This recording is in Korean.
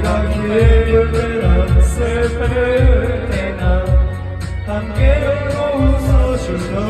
내가 기쁠 때나 슬플 때나 함께 웃어주던